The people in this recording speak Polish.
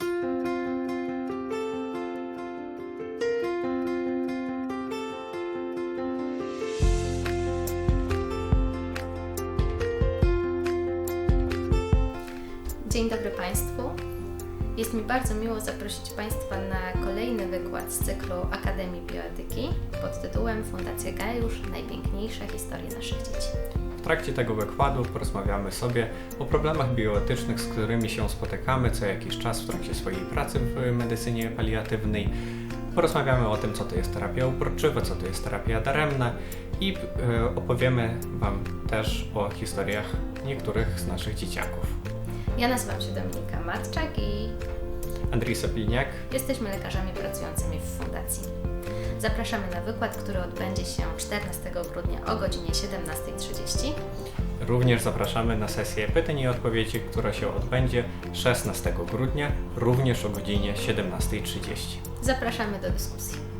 Dzień dobry Państwu. Jest mi bardzo miło zaprosić Państwa na kolejny wykład z cyklu Akademii Bioetyki pod tytułem Fundacja Gajusz – Najpiękniejsze historie naszych dzieci. W trakcie tego wykładu porozmawiamy sobie o problemach bioetycznych, z którymi się spotykamy co jakiś czas w trakcie swojej pracy w medycynie paliatywnej. Porozmawiamy o tym, co to jest terapia uporczywa, co to jest terapia daremna i e, opowiemy Wam też o historiach niektórych z naszych dzieciaków. Ja nazywam się Dominika Matczak i Andrzej Sapilniak, jesteśmy lekarzami pracującymi w fundacji. Zapraszamy na wykład, który odbędzie się 14 grudnia o godzinie 17.30. Również zapraszamy na sesję pytań i odpowiedzi, która się odbędzie 16 grudnia, również o godzinie 17.30. Zapraszamy do dyskusji.